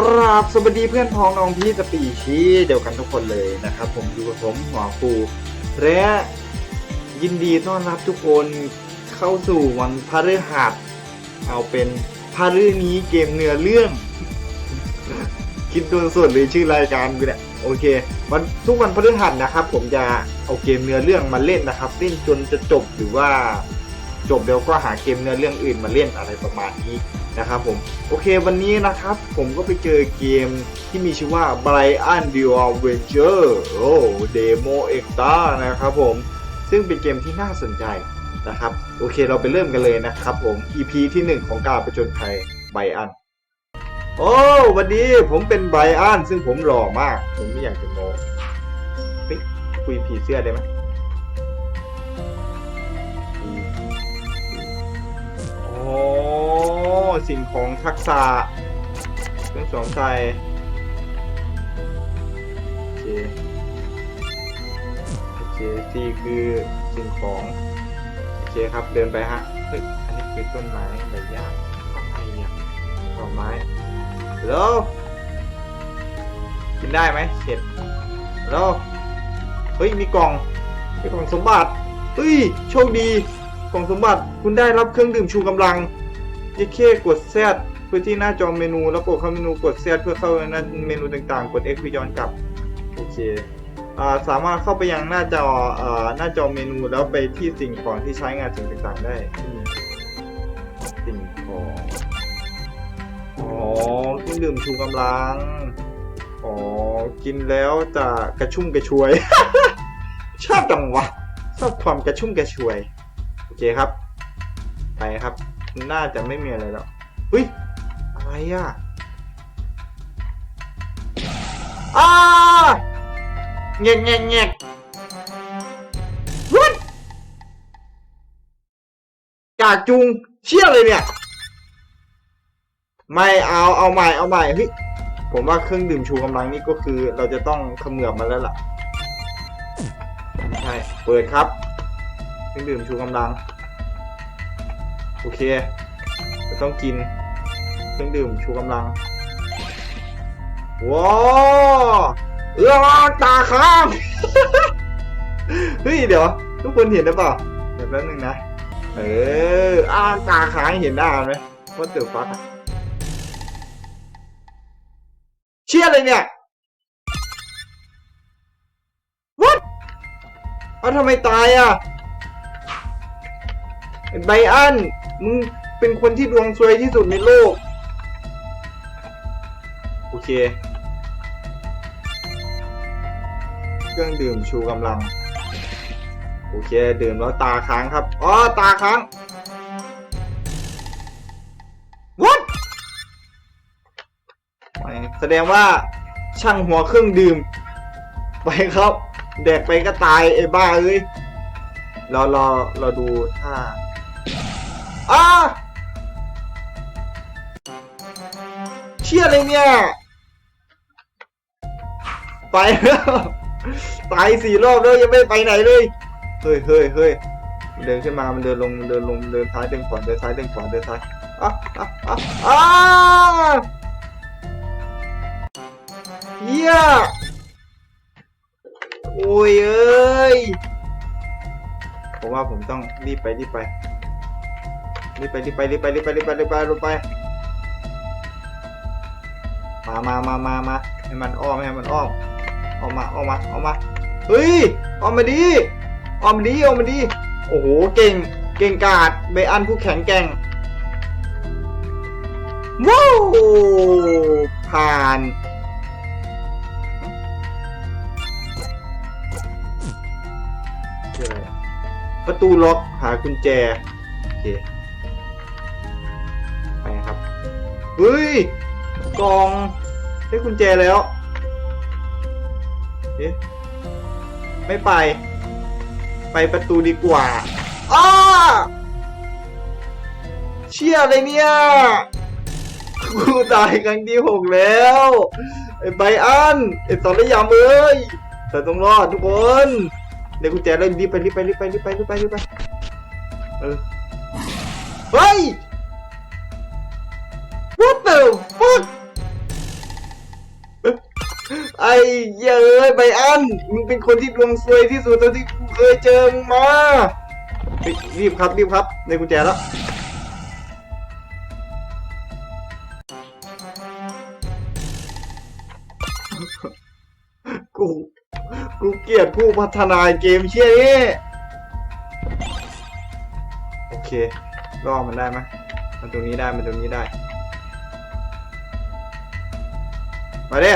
กราบสวัสดีเพื่อนพ้องน้องพี่สปีชีเดียวกันทุกคนเลยนะครับ ผมอยู่กับผมหัวฟูและยินดีต้อนรับทุกคนเข้าสู่วันพฤหัสเอาเป็นพฤนี้เกมเนื้อเรื่อง คิดโดนส่วนหรือชื่อรายการกูเนี่ยโอเค วันทุกวันพฤหัสนะครับ ผมจะเอาเกมเนื้อเรื่องมาเล่นนะครับเล่นจนจะจบหรือว่าจบแล้วก็หาเกมเนื้อเรื่องอื่นมาเล่นอะไรประมาณนี้นะครับผมโอเควันนี้นะครับผมก็ไปเจอเกมที่มีชื่อว่า Brian d u a v e n g e r โอ้เดโมเอ็กตานะครับผม ซึ่งเป็นเกมที่น่าสนใจนะครับ โอเคเราไปเริ่มกันเลยนะครับผม EP ที่ 1 ของการประจนภัยไบอันโอ้วันนี้ผมเป็นไบอันซึ่งผมหล่อมาก ผมไม่อยากจะโม้คุยผีเสื้อได้ไหมโอ้ สิ่งของทักษะเครื่องสวมใส่โอเคโอเคสี่คือสิ่งของโอเคครับเดินไปฮะอันนี้คือต้นไม้ใบหญ้าอะไรอ่ต้นไม้แล้วกินได้ไหมเห็ดแล้วเฮ้ยมีกล่องมีกล่องสมบัติเฮ้ยโชคดีกล่องสมบัติคุณได้รับเครื่องดื่มชูกำลัง ยิ่เคกดแซดเพื่อที่หน้าจอเมนู แล้วกดเข้าเมนูกดแซดเพื่อเข้าหน้าเมนูต่างๆ กด X เพื่อย้อนกลับโอเคอ่าสามารถเข้าไปยังหน้าจออ่าหน้าจอเมนูแล้วไปที่สิ่งของที่ใช้งานสิ่งต่างๆได้ที่สิ่งของอ๋อเครื่องดื่มชูกำลังอ๋อกินแล้วจะกระชุ่มกระชวย ชอบจังวะชอบความกระชุ่มกระชวย โอเคครับ ไปครับ น่าจะไม่มีอะไรแล้วเฮ้ยอะไรอะอ้าเงกเงกเงกวัดกากจุงเชี่ยเลยเนี่ย ไม่เอาเอาใหม่เอาใหม่เฮ้ยผมว่าเครื่องดื่มชูกำลังนี่ก็คือ เราจะต้องเขมือบมันแล้วล่ะใช่เปิดครับเครื่องดื่มชูกำลัง โอเคจะต้องกินเครื่องดื่มชูกำลังว้าเออตาค้างเฮ้ยเดี๋ยว ทุกคนเห็นหรือเปล่าเดี๋ยวแป๊บนึงนะ เอออ้าตาค้างเห็นหน้าไหมว่าเตือฟักเชี่ยอะไรเนี่ย what เอาทำไมตายอะไบอัน มึงเป็นคนที่ดวงซวยที่สุดในโลก โอเค เครื่องดื่มชูกำลัง โอเค ดื่มแล้วตาค้างครับ อ๋อ ตาค้าง what แสดงว่าช่างหัวเครื่องดื่ม ไปครับ แดกไปก็ตายไอ้บ้าเอ้ยเราเราเราดูถ้า อ้าเชี่ยอะไรเนี่ย ไปแล้วตายสี่รอบแล้วยังไม่ไปไหนเลย เฮ้ยเฮ้ยเฮ้ยมันเดินขึ้นมา มันเดินลง มันเดินลง เดินซ้ายเดินขวาเดินซ้ายเดินขวาเดินซ้ายอะอะอะอะเฮียโอ้ยเอ้ย ผมว่าผมต้องรีบไปรีบไป รีบไปรีบไปรีบไปรีบไปรีบไปรีบไปรีบไปมามามามามาให้มันอ้อมให้มันอ้อมออกมาออกมาออกมาเฮ้ยออกมาดีออกมาดีออกมาดีโอ้โหเก่งเก่งกาดเบอันผู้แข็งแกร่งว้าวผ่านอะไรประตูล็อกหากุญแจโอเค เฮ้ย กล่องได้กุญแจแล้ว เอ๊ะ ไม่ไป ไปประตูดีกว่าอ้าเชี่ยอะไรเนี่ยกูตายครั้งที่หกแล้ว ไอ้ไบอัน ไอ้สอนระยำเอ้ยแต่ต้องรอดทุกคนเดี๋ยวกุญแจเร่งรีบไปรีบไปรีบไปรีบไปรีบไปรีบไป เออ เฮ้ย ไอ้เย้ยไบอันมึงเป็นคนที่ดวงซวยที่สุดเท่าที่กูเคยเจอมารีบครับรีบครับในกุญแจแล้วกูกูเกลียดผู้พัฒนาเกมเชี่ยนี้โอเคล่อมันได้ไหมมันตรงนี้ได้มันตรงนี้ได้มาเด้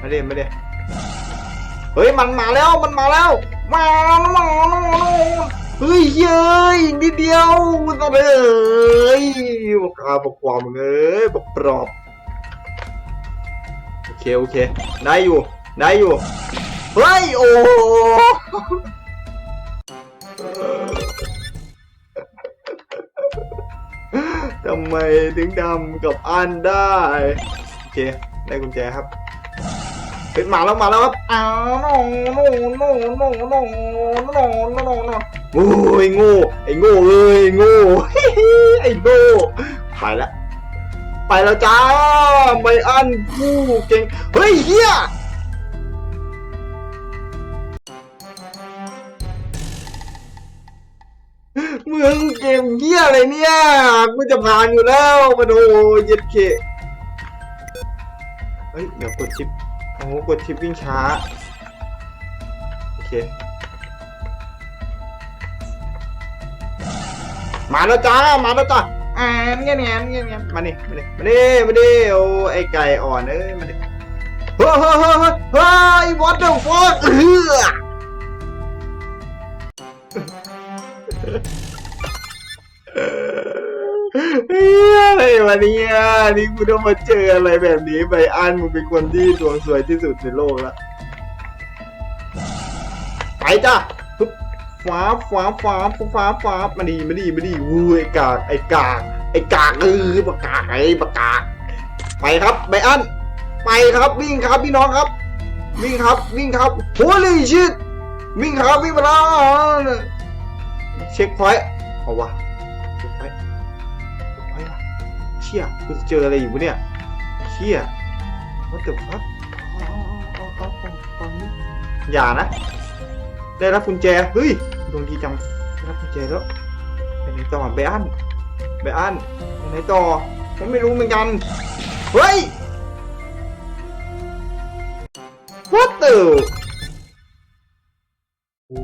มาเด้มาเด้เฮ้ยมันมาแล้วมันมาแล้วมาแล้วมาแล้วเฮ้ยเย้ยนิดเดียวมันต้องเลยบอกอาบอกความเอ้ยบอกปลอบโอเคโอเคได้อยู่ได้อยู่เฮ้ยโอ้ทำไมถึงดำกับอันได้ โอเค ได้กุญแจครับ เป็นมาแล้วมาแล้วครับอ้าวโน่โน่โน่โน่โน่โน่โน่โน่โน่โอ้ยโง่ไอ้โง่เลยโง่ไอ้โง่ไปแล้วไปแล้วจ้าไบอันผู้เก่งเฮ้ยเฮียเมืองเกมเฮียอะไรเนี่ยกูจะผ่านอยู่แล้วมาโดเย็ดเคเฮ้ยเดี๋ยวกดชิป โอ้โหกดชิปวิ่งช้า โอเค มาแล้วจ้า มาแล้วจ้าอ่าเงี้ยเงี้ยเงี้ยเงี้ยมาดิมาดิมาดิมาดิโอ้ไอไก่อ่อนเอ้ยมาดิเฮ้ยเฮ้ยเฮ้ยเฮ้ยเฮ้ย what the fuck เฮ้ยเฮ้ยอะไรวะเนี่ยนี่กูต้องมาเจออะไรแบบนี้ไบอันมึงเป็นคนที่ดวงสวยที่สุดในโลกล้วไปจ้าปึ๊บฟ้าฟ้าฟ้าฟ้าฟ้ามาดีมาดีมาดีวูไอกากไอกากไอกากเออปากกากไอปากกากไปครับไบอันไปครับวิ่งครับพี่น้องครับ วิ่งครับวิ่งครับโฮลี่ชิตวิ่งครับวิ่งมาแล้วเช็คพอยต์เอาวะ ชี่ยกูจะเจออะไรอยู่เนี่ยเชี่ย what the fuck อย่านะ ได้รับกุญแจ เฮ้ยดวงดีจังได้รับกุญแจแล้วไปไหนต่อไปอันไปอันไปไหนต่อผมไม่รู้เหมือนกัน เฮ้ย What the โอ้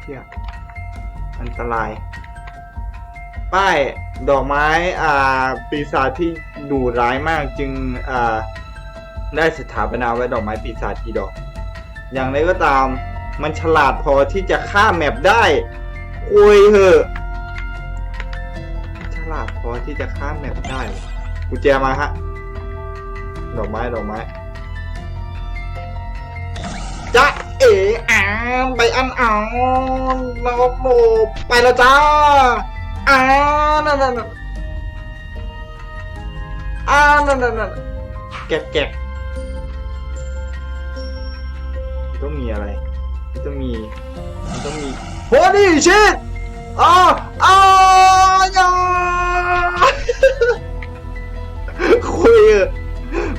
เชี่ยอันตราย ป้ายดอกไม้อ่าปีศาจที่ดุร้ายมากจึงอ่าได้สถาปนาไว้ดอกไม้ปีศาจกี่ดอก อย่างไรก็ตามมันฉลาดพอที่จะข้าแมปได้คุยเหอะ ฉลาดพอที่จะข้าแมปได้กุญแจมาฮะ ดอกไม้ดอกไม้จ้าเอ๋อาไปอันเอาน้องโมไปแล้วจ้า อ่านั่นนั่นนั่นอ่านั่นนั่นนั่นแกะแกะต้องมีอะไรมันต้องมีมันต้องมีโหนี่ชิดอ้าอ้ายาคุยอะ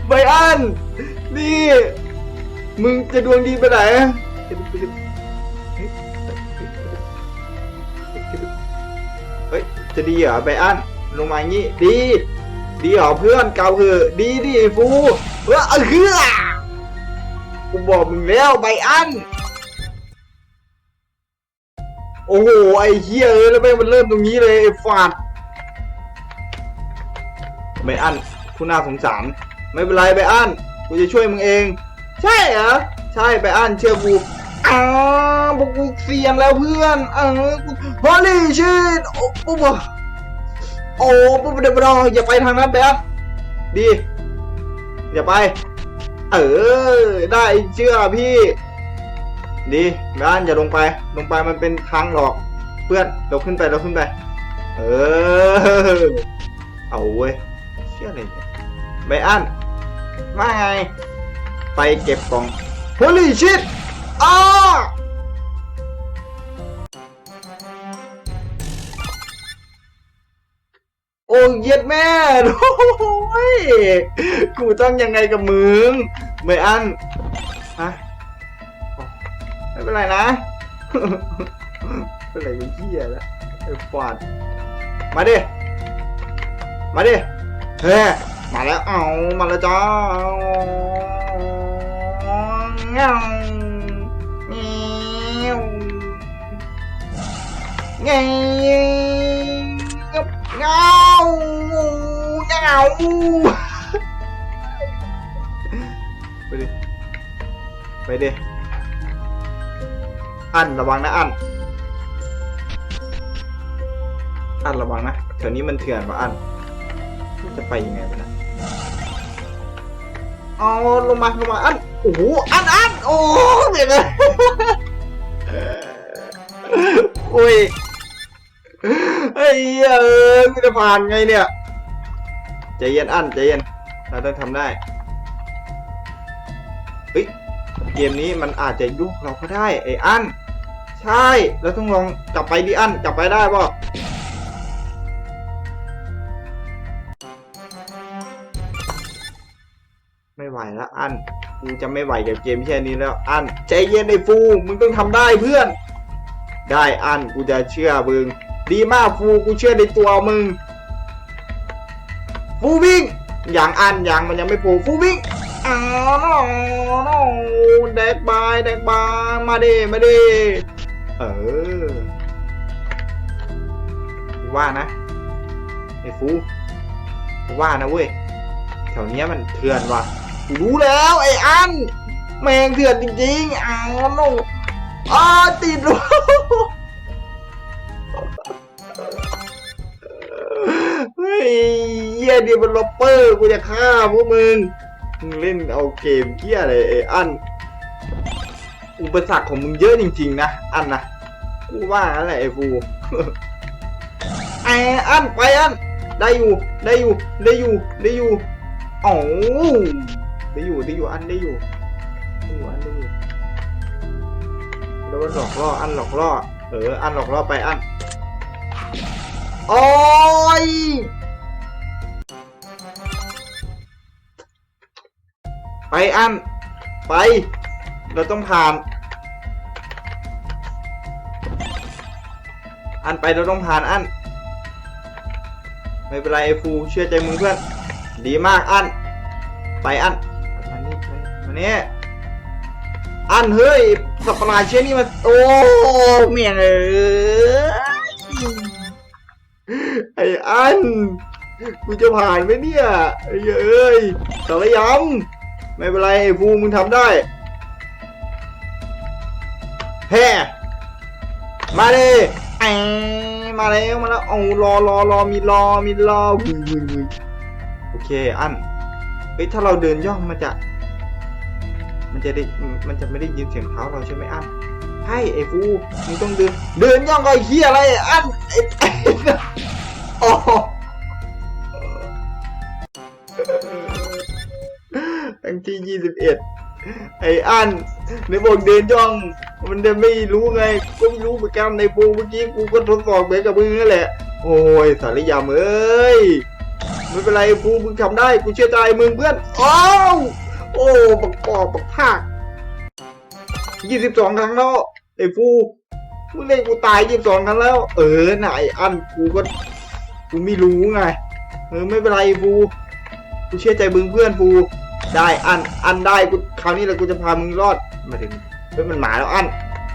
ไบอันนี่ มึงจะดวงดีไปไหน จะดีเหรอไบอันลงมาอย่างงี้ดี ดีเหรอเพื่อนเกาเหอะดีดิฟูเฮ้ยเออคือกูบอกมึงแล้วไบอันโอ้โหไอ้เฮียเอ้ยแล้วแม่งมันเริ่มตรงนี้เลยไอ้ฟาดไบอันผู้น่าสงสารไม่เป็นไรไบอันกูจะช่วยมึงเอง ใช่เหรอใช่ไบอันเชื่อกู อ้าวพวกกูเสียนแล้วเพื่อนเออฮอลลี่ชิตโอ้ปุ๊บโอ้ปุ๊บเดี๋ยวรออย่าไปทางนั้นไบอันดีอย่าไป เออ ได้เชื่อพี่ ดีบ้านอย่าลงไป ลงไปมันเป็นทางหลอก เพื่อนเราขึ้นไปเราขึ้นไป เออ เอาเว้ยเชื่อเนี่ยไบอันมาไง ไปเก็บกล่อง Holy shit อ้า โอ้เย็ดแม่โอ้ยกูต้องยังไงกับมึงไม่อันฮะไม่เป็นไรนะเป็นไรเป็นเหี้ยแล้วไอ้ฟาดมาดิมาดิเฮ้มาแล้วเอามาแล้วจ้าเงาเงี้ยวเงี้ย เงาเงาไปดิ ไปดิ อันระวังนะอัน อันระวังนะแถวนี้มันเถื่อนกว่าอัน จะไปยังไงวะนะเอาลงมาลงมาอัน โอ้โห อันอันโอ้เดี๋ยวนะโอ้ย ไอ้เหี้ยเอ้ยกูจะผ่านไงเนี่ยใจเย็นอั้นใจเย็นเราต้องทำได้เฮ้ยเกมนี้มันอาจจะยุกเราก็ได้ไอ้อั้นใช่เราต้องลองกลับไปดิอั้นกลับไปได้ป่ะไม่ไหวแล้วอันกูจะไม่ไหวกับเกมแค่นี้แล้วอันใจเย็นไอ้ฟูมึงต้องทำได้เพื่อน ได้อันกูจะเชื่อมึง ดีมากฟูกูเชื่อในตัวมึง ฟูวิ่งอย่างอันอย่างมันยังไม่ฟูฟูวิ่งอ้าวโน้แดกบายแดกบายมาดิมาดิเออว่านะไอ้ฟูว่านะเว้ยแถวเนี้ยมันเถื่อนว่ะรู้แล้วไอ้อันแมงเถื่อนจริงๆอ้าวโนอ้าติดรู้ ฮ้ยเหี้ยเดียวมันลอปเปอร์กูจะฆ่าพวกมึงมึงเล่นเอาเกมเหี้ยอะไรไอ้อันอุปสรรคของมึงเยอะจริง ๆ นะ อันนะกูว่าอะไรไอ้ฟูไอ้อันไปอันได้อยู่ได้อยู่ได้อยู่ได้อยู่อ๋อได้อยู่ได้อยู่อันได้อยู่ได้อยู่อันได้อยู่แล้วก็หลอกล่ออันหลอกล่อเอออันหลอกล่อไปอัน โอ้ยไปอันไป เราต้องผ่าน อันไปเราต้องผ่านอันไม่เป็นไรไอ้ฟูเชื่อใจมึงเพื่อน ดีมากอันไปอันมานี่มานี่อันเฮ้ยสับปะหลาดเชี่ยนี่มันโอ้เมียงเอ้ย ไอ้อันกูจะผ่านไหมเนี่ยไอ้เอ้ยสารยำไม่เป็นไรไอ้ฟูมึงทำได้แฮ่มาเลยไอมาแล้วมาแล้วเอารอรอรอมีรอมีรอวุ้ยวุ้ยวุ้ยโอเคอันเฮ้ยถ้าเราเดินย่องมันจะ มันจะได้มันจะไม่ได้ยินเสียงเท้าเราใช่ไหมอัน ใช่ไอ้ฟูมึงต้องเดิน เดินย่องก็ไอ้เฮียอะไรอันไอ้ไอ้โอ้ตั้งที่ยี่สิบเอ็ดไอ้อันในบอกเดินย่อง มันจะไม่รู้ไงก็ไม่รู้เหมือนกันในฟูเมื่อกี้กูก็ทดสอบเหมือนกับมึงนั่นแหละ โอ้ยสารยามเอ้ยไม่เป็นไรฟูมึงทำได้กูเชื่อใจมึงเพื่อนอ้าวโอ้ปักปอบปักภาค ยี่สิบสองครั้งแล้วไอ้ฟูมึงเล่นกูตายยี่สิบสองครั้งแล้ว เออไหนอันกูก็กูไม่รู้ไงเออไม่เป็นไรฟูกูเชื่อใจมึงเพื่อนฟูได้อันอันได้กูคราวนี้แหละกูจะพามึงรอดมาถึงเฮ้ยมันหมาแล้วอัน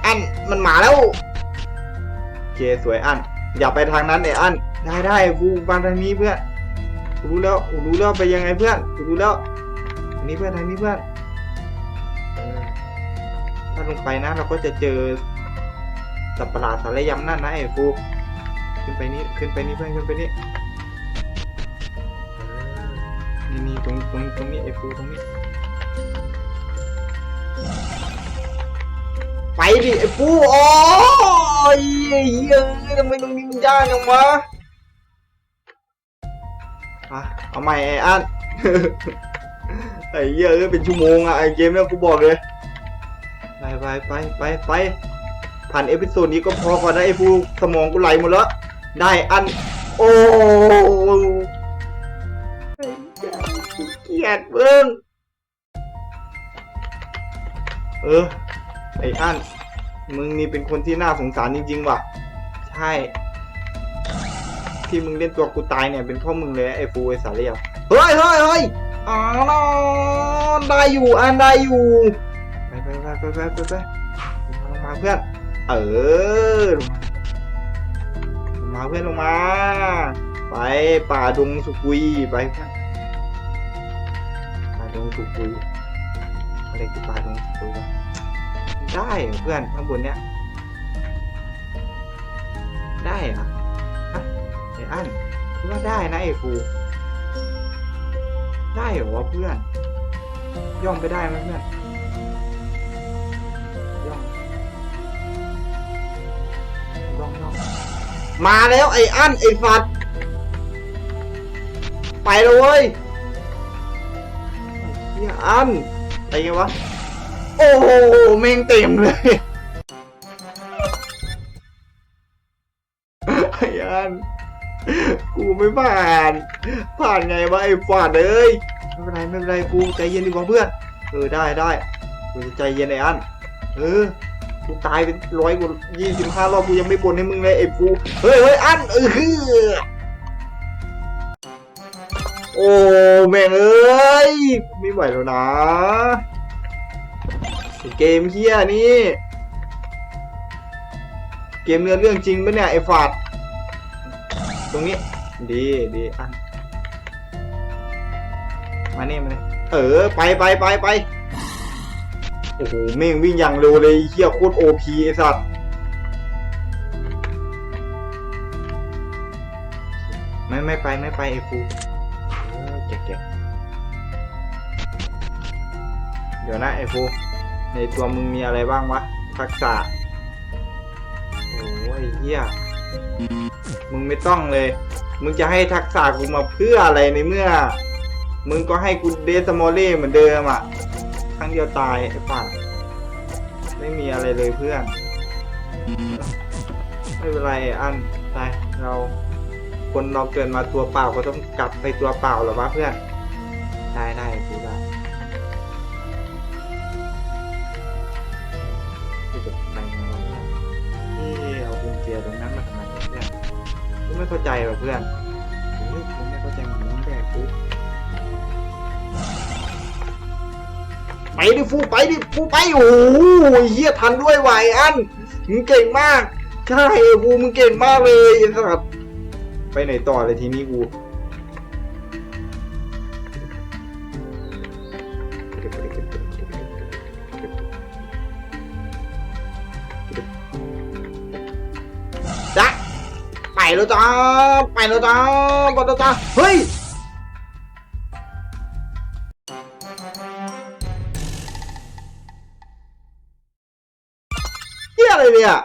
อันมันหมาแล้วโอเคสวยอันอย่าไปทางนั้นไอ้อันได้ได้ฟูมาทางนี้เพื่อนกูรู้แล้วกูรู้แล้วไปยังไงเพื่อนกูรู้แล้วนี้เพื่อนทางนี้เพื่อน ถ้าลงไปนะเราก็จะเจอสัตว์ประหลาดสารยำนั่นนะไอ้ฟูขึ้นไปนี่ขึ้นไปนี่เพื่อนขึ้นไปนี่นี่นี่ตรงตรงตรงนี้ไอ้ฟูตรงนี้ไปดิไอ้ฟูโอ้ยเฮ้ยทำไมตรงนี้มันยากจังวะอะเอาใหม่ไอ้อันไอ้เยอะเป็นชั่วโมงอะไอ้เกมเนี่ยกูบอกเลย ไปไปไปไปไปผ่านเอพิโซดนี้ก็พอก่อนนะไอ้ฟูสมองกูไหลหมดแล้ว ได้อัน โอ้เจ้าขี้เกียดมึงเออไอ้อันมึงนี่เป็นคนที่น่าสงสารจริงๆว่ะ ใช่ ที่มึงเล่นตัวกูตายเนี่ยเป็นพ่อมึงเลยไอ้ฟูไอ้สาเรียวเฮ้ยเฮ้ยเฮ้ยอ๋อได้อยู่อันได้อยู่ ไปไปไปไปลงมาเพื่อนเออลงมาเพื่อนลงมา ไปป่าดงสุกุยไปเพื่อนป่าดงสุกุยอะไรคือป่าดงสุกุยได้เพื่อนข้างบนเนี้ยได้เหรอะไอ้อันคิดว่าได้นะไอ้ฟูได้เหรอวะเพื่อน ย่องไปได้ไหมเพื่อน มาแล้วไอ้อันไอ้ฟัดไปเลยเว้ยไอ้เฮียอันไปไงวะ โอ้โหเมงเต็มเลยไอ้อันกูไม่ผ่าน ผ่านไงวะไอ้ฟัดเอ้ยไม่เป็นไรไม่เป็นไรกูใจเย็นดีกว่าเพื่อนเออได้ได้กูจะใจเย็นไอ้อันเออ กูตายเป็นร้อยกว่ายี่สิบห้ารอบกูยังไม่บ่นให้มึงเลยไอ้กูเฮ้ยเฮ้ยอันเออฮือโอ้แม่งเอ้ยไม่ไหวแล้วนะเกมเฮียนี่เกมเนื้อเรื่องจริงปะเนี่ยไอ้ฝาดตรงนี้ดีดีอันมาเนี่ยมาเนี่ยเออไปไปไปไป โอ้โหเม่งวิ่งอย่างเร็วเลยเฮียโคตรโอพีไอสัตว์ไม่ไม่ไปไม่ไปไอ้ฟูเก็บเก็บเดี๋ยวนะไอ้ฟูในตัวมึงมีอะไรบ้างวะทักษะโอ้ยเฮียมึงไม่ต้องเลย มึงจะให้ทักษะกูมาเพื่ออะไรในเมื่อ มึงก็ให้กูเดสมอลเล่เหมือนเดิมอะ ครั้งเดียวตายไอ้ป่าไม่มีอะไรเลยเพื่อน ไม่เป็นไรอันไปเรา คนเราเกิดมาตัวเปล่าก็ต้องกลับไปตัวเปล่าหรอวะเพื่อน ได้ได้กูได้ที่จะไปไงวเนี่ยนี่เอากุญแจตรงนั้นมาทำไมเพื่อนกูไม่เข้าใจว่ะเพื่อน ไปดิฟูไปดิฟูไปโอ้โหเฮียทันด้วยไหวอันมึงเก่งมากใช่ฟูมึงเก่งมากเลยไอ้สัตว์ไปไหนต่อเลยทีนี้กูจ้ะไปแล้วจ้าไปแล้วจ้าไปแล้วจ้าเฮ้ย อะไรเนี่ย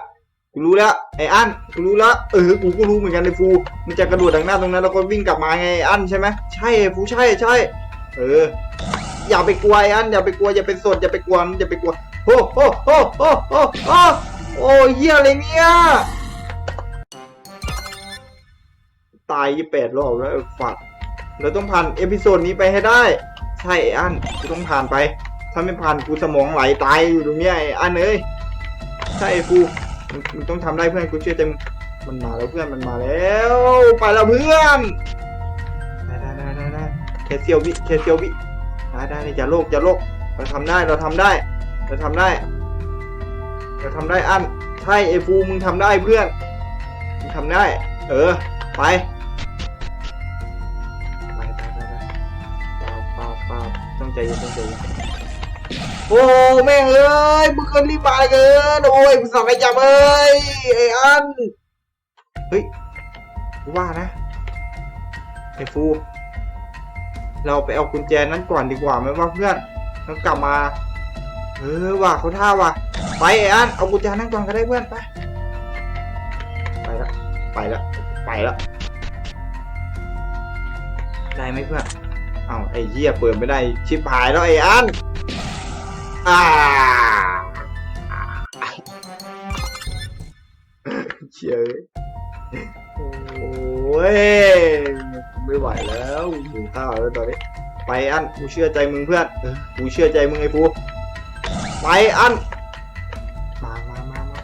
กูรู้แล้วไอ้อันกูรู้แล้วเออกูก็รู้เหมือนกันไอ้ฟูมันจะกระโดดดังหน้าตรงนั้นแล้วก็วิ่งกลับมาไงไอ้อันใช่ไหมใช่ไอ้ฟูใช่ใช่ เออ อย่าไปกลัวไอ้อันอย่าไปกลัวอย่าเป็นสดอย่าไปกลัวมันอย่าไปกลัวโอ้โอ้โอ้โอ้โอ้โอ้โอ้เฮียอะไรเนี่ยตายยี่แปดรอบแล้วฝัดเราต้องผ่านเอพิโซดนี้ไปให้ได้ ใช่ไอ้อันกูต้องผ่านไป ถ้าไม่ผ่านกูสมองไหลตายอยู่ตรงเนี้ยไอ้อันเอ้ย ใช่ไอ้ฟูมึงต้องทำได้เพื่อนกูเชื่อใจมึงมันมาแล้วเพื่อนมันมาแล้ว ไปแล้วเพื่อนได้ได้ได้ได้ได้แค่เซียววิแค่เซียววิได้ได้อย่าโลกอย่าโลกเราทำได้เราทำได้เราทำได้เราทำได้อันใช่ไอ้ฟูมึงทำได้เพื่อนมึงทำได้ เออไปไปไปไปไปเปต้องใจเย็นต้องใจเย็น โอ้แม่งเอ้ยมึงเกินรีบมาเกินโอ้ยมึงสั่งไอ้จับเอ้ยไอ้อันเฮ้ยว่านะไอ้ฟูเราไปเอากุญแจนั้นก่อนดีกว่าไหมว่าเพื่อนแล้วกลับมาเออว่ะเขาท่าว่ะไปไอ้อันเอากุญแจนั้นก่อนก็ได้เพื่อนไปไปละไปละไปละได้ไหมเพื่อนเอาไอ้เหี้ยเปิดไม่ได้ชิบหายแล้วไอ้อัน เฉยโอ้ว้ยไม่ไหวแล้วหิวข้าวแล้วตอนนี้ ไปอันกูเชื่อใจมึงเพื่อนกูเชื่อใจมึงไอ้ฟูไปอันมามามามา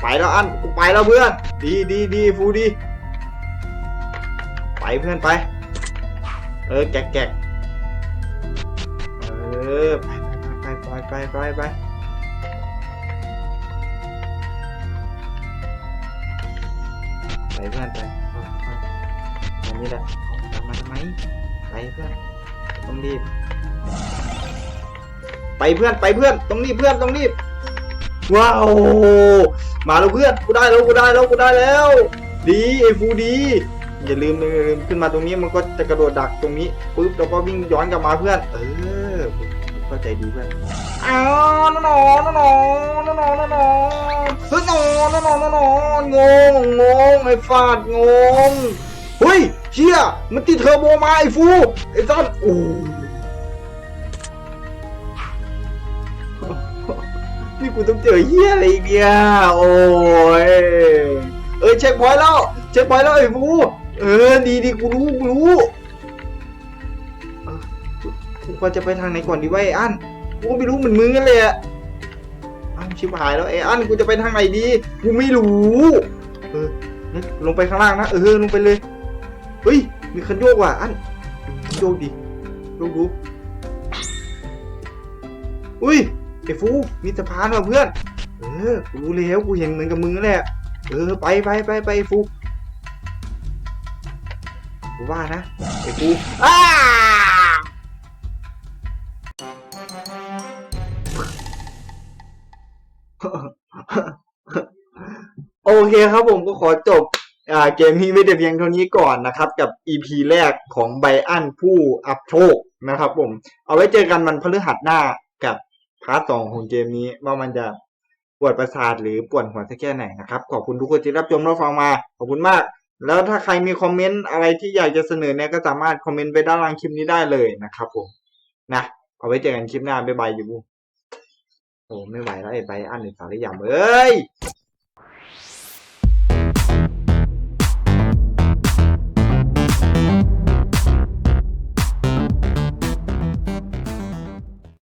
ไปแล้วอันกูไปแล้วเพื่อน ดีดีดีฟูดี ไปเพื่อนไป เออแกะแกะเออไป ไปไปไปไปเพื่อนไปเอาเอาอันนี้แหละทำมาทำไมไปเพื่อนต้องรีบ ไปเพื่อนไปเพื่อนต้องรีบเพื่อนต้องรีบว้าวมาแล้วเพื่อนกูได้แล้วกูได้แล้วกูได้แล้ว ดีไอ้ฟูดีอย่าลืมอย่าลืมขึ้นมาตรงนี้มันก็จะกระโดดดักตรงนี้ปุ๊บแล้วก็วิ่งย้อนกลับมาเพื่อน เออ เข้าใจดีเพื่อนอ้าวนอนนอนนอนนอนนอนเฮ้ยนอนนอนนอนงงงงไอ้ฟาดงงเฮ้ยเชี่ยมันติดเทอร์โบมาไอ้ฟูไอ้ต้นโอ้นี่กูต้องเจอเฮียอะไรอีกเนี่ยโอ้ยเออเช็คพอยต์แล้วเช็คพอยต์แล้วไอ้ฟูเออดีดีกูรู้กูรู้ วรจะไปทางไหนก่อนดีวะไอ้อันกูก็ไม่รู้เหมือนมึงกันเลยอะอ้าชิบหายแล้วไอ้อันกูจะไปทางไหนดีกูไม่รู้เออลงไปข้างล่างนะเออลงไปเลยเฮ้ยมีคันโยกว่ะอันโยกดิโยกดูอุ้ยไอ้ฟูมีสะพานว่ะเพื่อนเออกูรู้แล้วกูเห็นเหมือนกับมึงแหละเออไปไปไปไปไอ้ฟูกูว่านะไอ้กูอ้า โอเคครับผมก็ขอจบอ่าเกมนี้ไว้แต่เพียงเท่านี้ก่อนนะครับ กับ EP แรกของไบอันผู้อัพโชคนะครับผม เอาไว้เจอกันมันพฤหัสหน้ากับพาร์ทสองของเกมนี้ว่ามันจะปวดประสาทหรือปวดหัวสักแค่ไหนนะครับ ขอบคุณทุกคนที่รับชมรับฟังมา ขอบคุณมาก แล้วถ้าใครมีคอมเมนต์อะไรที่อยากจะเสนอเนี่ยก็สามารถคอมเมนต์ไปด้านล่างคลิปนี้ได้เลยนะครับผมนะเอาไว้เจอกันคลิปหน้าบ๊ายบายอยู่ โอ้ไม่ไหวแล้วไอ้ใบอันไอ้สารยามเอ้ย